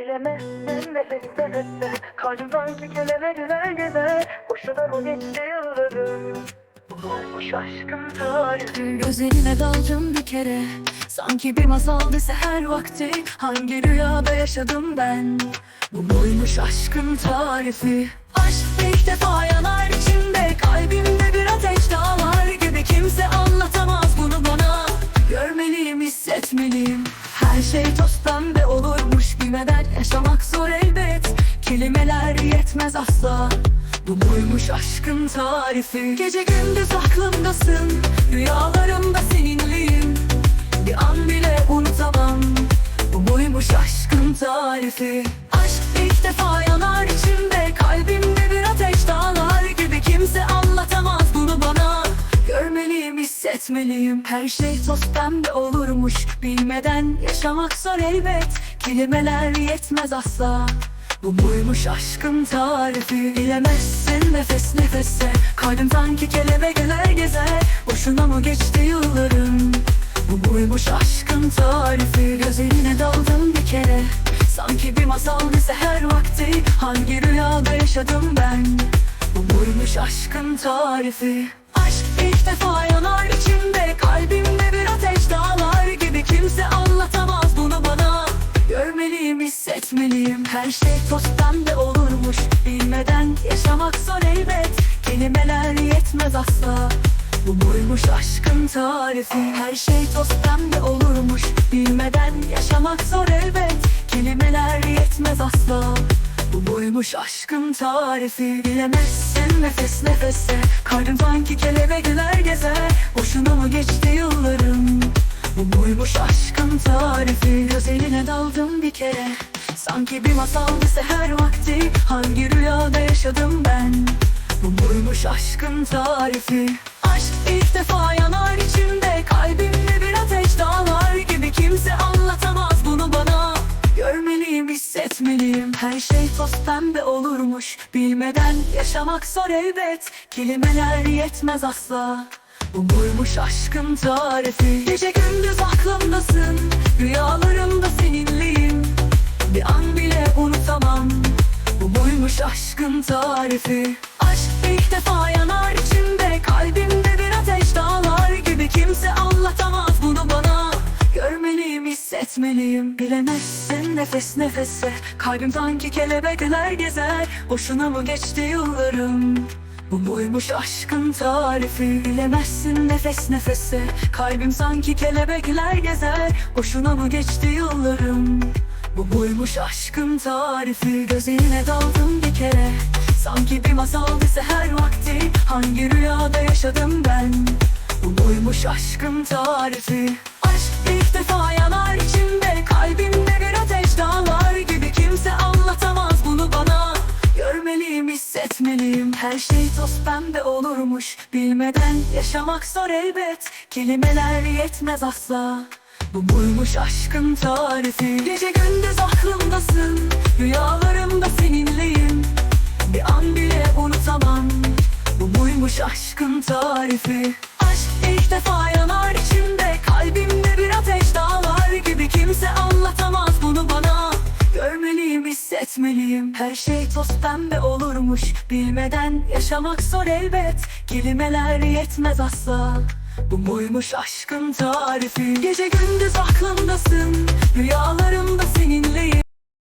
Bilemezsin nefes nefeste Kalbim sanki kelebekler gezer Boşuna mı geçti yıllarım Bu şaşkın tarifi daldım bir kere. Sanki bir masaldı seher vakti Hangi rüyada yaşadım ben? Bu muymuş aşkın tarifi. Aşk ilk defa yanar içimde Kalbimde bir ateş dağlar yaşamak zor elbet. Kelimeler yetmez asla. Bu buymuş aşkın tarifi. Gece gündüz aklımdasın. Rüyalarımda seninleyim. Bir an bile unutamam. Bu buymuş aşkın tarifi. Aşk ilk defa yanar içimde. Kalbimde bir ateş dağlar gibi. Kimse anlatamaz bunu bana. Görmeliyim hissetmeliyim. Her şey toz pembe olurmuş. Bilmeden yaşamak zor elbet Kelimeler yetmez asla. Bu buymuş aşkın tarifi. Bilemezsin nefes nefese. Kalbim sanki kelebekler gezer Boşuna mı geçti yıllarım? Bu buymuş aşkın tarifi. Gözlerine daldım bir kere. Sanki bir masal bir seher vakti. Hangi rüyada yaşadım ben? Bu buymuş aşkın tarifi. Aşk ilk defa hissetmeliyim Her şey toz pembe olurmuş. Bilmeden yaşamak zor elbet. Kelimeler yetmez asla. Bu buymuş aşkın tarifi. Her şey toz pembe olurmuş. Bilmeden yaşamak zor elbet. Kelimeler yetmez asla. Bu buymuş aşkın tarifi. Bilemezsin nefes nefese. Kalbim sanki kelebekler gezer Sanki bir masaldı seher vakti. Hangi rüyada yaşadım ben? Bu buymuş aşkın tarifi? Aşk ilk defa yanar içimde. Kalbimde bir ateş dağlar gibi. Kimse anlatamaz bunu bana. Görmeliyim, hissetmeliyim. Her şey toz pembe olurmuş. Bilmeden yaşamak zor elbet. Kelimeler yetmez asla. Bu buymuş aşkın tarifi? Gece gündüz aklımdasın. Rüyalarımda seninleyim Bir an bile unutamam. Bu buymuş aşkın tarifi. Aşk ilk defa yanar içimde. Kalbimde bir ateş dağlar gibi. Kimse anlatamaz bunu bana. Görmeliyim, hissetmeliyim. Bilemezsin nefes nefese. Kalbim sanki kelebekler gezer. Boşuna mı geçti yıllarım? Bu buymuş aşkın tarifi. Bilemezsin nefes nefese. Kalbim sanki kelebekler gezer. Boşuna mı geçti yıllarım Bu buymuş aşkın tarifi. Gözlerine daldım bir kere. Sanki bir masaldı seher vakti. Hangi rüyada yaşadım ben? Bu buymuş aşkın tarifi. Aşk ilk defa yanar içimde. Kalbimde bir ateş dağlar gibi. Kimse anlatamaz bunu bana. Görmeliyim, hissetmeliyim. Her şey toz pembe olurmuş. Bilmeden yaşamak zor elbet. Kelimeler yetmez asla bu buymuş aşkın tarifi. Gece gündüz aklımdasın Rüyalarımda seninleyim. Bir an bile unutamam. Bu buymuş aşkın tarifi. Aşk ilk defa yanar içimde. Kalbimde bir ateş dağlar gibi. Kimse anlatamaz bunu bana. Görmeliyim, hissetmeliyim. Her şey toz pembe olurmuş. Bilmeden yaşamak zor elbet. Kelimeler yetmez asla bu buymuş aşkın tarifi? Gece gündüz aklımdasın Rüyalarımda seninleyim